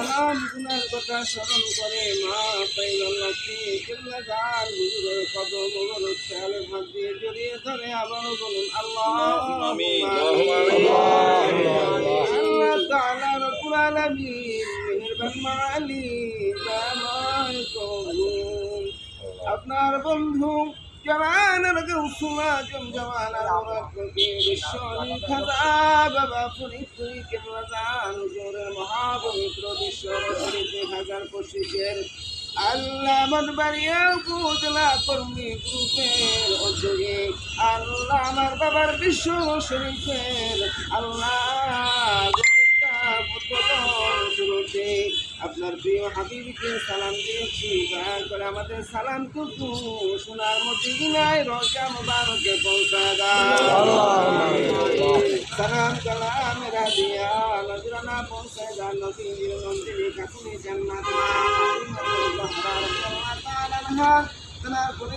তামাম গুনার কথা স্মরণ করে মা পাইলাল্লাহকে কিল্লা গান কদম মোবারক খেয়ালে হাত দিয়ে জড়িয়ে ধরে আবারও বলুন আল্লাহ আমিন। আল্লাহ তাআলা রব্বুল আলামিন মেহেরবান মালিক আমায় কবুল। আপনার বন্ধু জওয়ানের গৌসুমা জম বাবা ফরিদ তুই কেবলা জান জোরের মহাপবিত্র বিশ্ব শরীফ হাজার পঁচিশের আল্লাহ মনবাড়িয়া উপজেলা কর্মী গ্রুপের আল্লাহ আমার বাবার বিশ্ব শরীফের, আল্লাহ আপনার প্রিয় হাবিবকে সালাম দিয়েছি দয়া করে আমাদের সালাম টুকু সোনার মদিনায় রজা মুবারকে সালাম কালাম রাদিয়া নজরানা পৌঁছে দাও নদীর নন্দিনী কাকুনি জান্নাত তেনার করে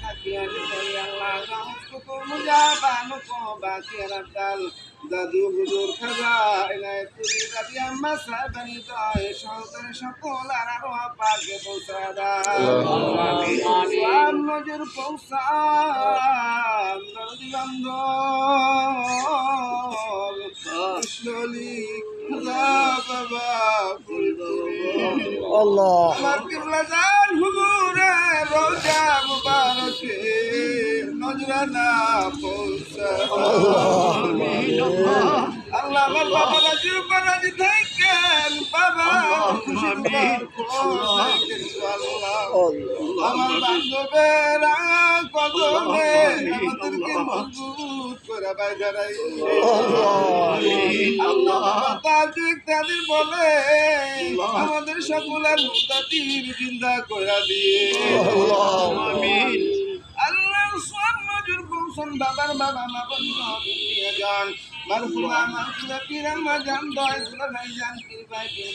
দাদু হুজুর খাজা এনায়তুল দাদি আম্মা সাহেবানি দয় সহকারে সকল আর আরও পাকে পৌঁছা দাও আমিন নজর পৌঁছা নদী বন্ধ কৃষ্ণলি খাজা বাবা আল্লাহ। আমার কিবলা জান হুজুরে রোজা মুবারকে নজরানা পৌঁছা। আল্লাহ। আমার বাবা উপর থাকেন খুশি আমার বান্ধবেরা কদমে আমাদেরকে মজবুত করে বাইরে তাজিক তাদের বলে আমাদের সকলের মুক্তাতির জিন্দা করে দিয়ে বাবার বাবা মা বন্ধু পিরাম্মা জান দয় দুলা ভাই জান পীর ভাই পীর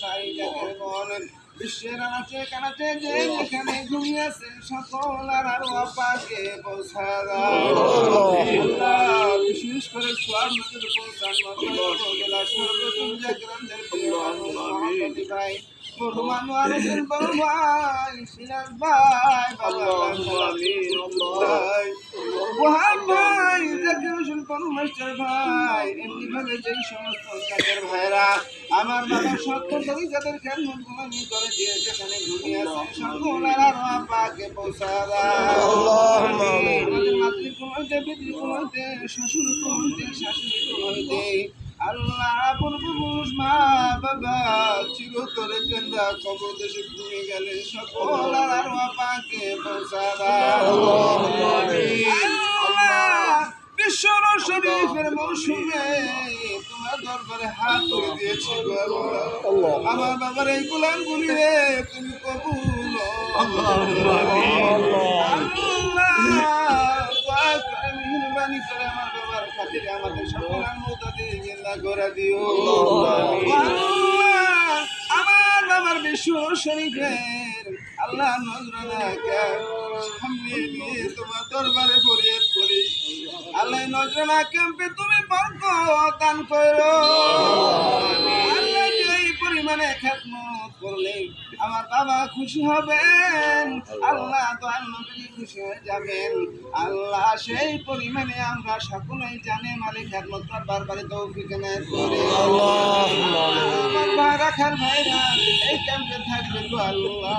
ভাই জাকির বিশ্বের আনাচে কানাচে যে যেখানে ঘুমিয়েছে সকল আর আরও আপাকে পৌঁছা বিশেষ করে সোয়ার নজর পৌঁছান মতলা সর্বজন জাগ্রামদের প্রিয় ভাই। ভাই সিরাজ ভাই বাবা ভাই ওহাব ভাই জাকির হোসেন কোন মাস্টার ভাই এমনি ভাবে যেই সমস্ত জাকের ভাইরা আমার বাবার সত্য করি যাদের জ্ঞান মুখগুলো করে দিয়ে যেখানে ঘুমিয়ে আছে সকল আর পাকে পৌঁছা আমাদের মাতৃকুমারতে পিতৃকুমারতে শ্বশুর কুমারতে শাশুড়ি কুমারতে আল্লাহ পূর্বপুরুষ মা বাবা চিরতরে কেন্দ্রা কবর দেশে ঘুমিয়ে গেলে সকল আর পাকে পৌঁছা বিশ্বর শরীফের মৌসুমে তোমার দরবারে হাত তুলে দিয়েছি। আমার বাবার এই গুলাম গুলি রে তুমি কবুল মেহরবানি করে আমার বাবার খাতিরে আমাদের সকলের মতাতে জিন্দা করে দিও আমার বাবার বিশ্ব শরীফের আল্লাহ নজরানাকে সামনে নিয়ে তোমার দরবারে ফরিয়াদ করি। আল্লাহ নজরানা ক্যাম্পে তুমি বর্গ দান করো। আল্লাহ এই পরিমাণে খেদমত করলে আমার বাবা খুশি হবেন আল্লাহ দয়াল নবী খুশি হয়ে যাবেন। আল্লাহ সেই পরিমাণে আমরা সকলেই জানে মালিক খেদমত করবার বারে তৌফিক রাখার ভাইরা এই ক্যাম্পে থাকবে আল্লাহ।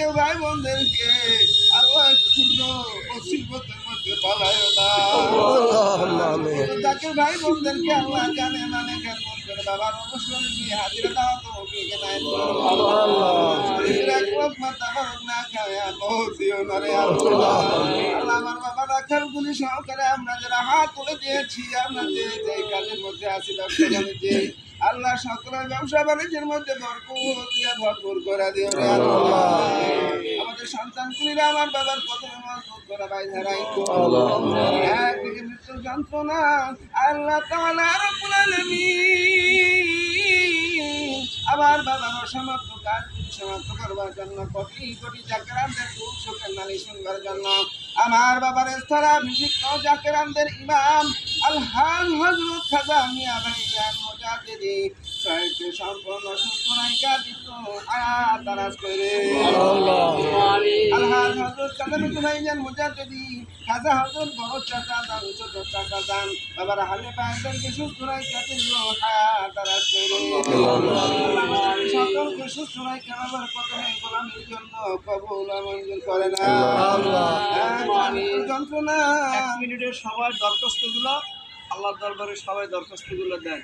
যাকে ভাই বোনদেরকে আল্লাহ ক্ষুদ্র মুসিবতের মধ্যে পালায় না। যাকে ভাই বোনদেরকে আল্লাহ জানে মানে খেদমত করে বাবার অবসর নিয়ে হাজিরা দাও তো ওকে নাই। আমার বাবা রাখাল গুলি সহকারে আমরা যারা হাত তুলে দিয়েছি আমরা যে কাজের মধ্যে আছি আল্লাহ সকলের ব্যবসা বাণিজ্যের মধ্যে ভরপুর দিয়ে ভরপুর করে দিও আমাদের সন্তান কুলিরা আমার বাবার প্রথমে মজবুত করে ভাই ধারাই একদিকে মৃত্যুর যন্ত্রণা আল্লাহ তাআলা রব্বুল আলামিন আমার বাবার অসমাপ্ত কাজগুলি সমাপ্ত করবার জন্য কোটি কোটি জাকেরামদের খুব নালি শুনবার জন্য। আমার বাবার স্থলাভিষিক্ত জাকেরামদের ইমাম আলহান হজরত খাজা মিয়া ভাইজান দিদি সাহিত্য সম্পন্ন সুস্থ নায়িকা দিত আয়াত করে। আলহাজ হজরত কাদের ভাইজান মুজাদ্দিদি খাজা হজরত বড় চাচা দান ছোট চাচা দান। বাবার হালে প্রথমে গোলামির জন্য কবুল মঞ্জুর করে না। যন্ত্রণা। এক মিনিটের সবাই দরখাস্তগুলো আল্লাহর দরবারে সবাই দরখাস্তগুলো দেন।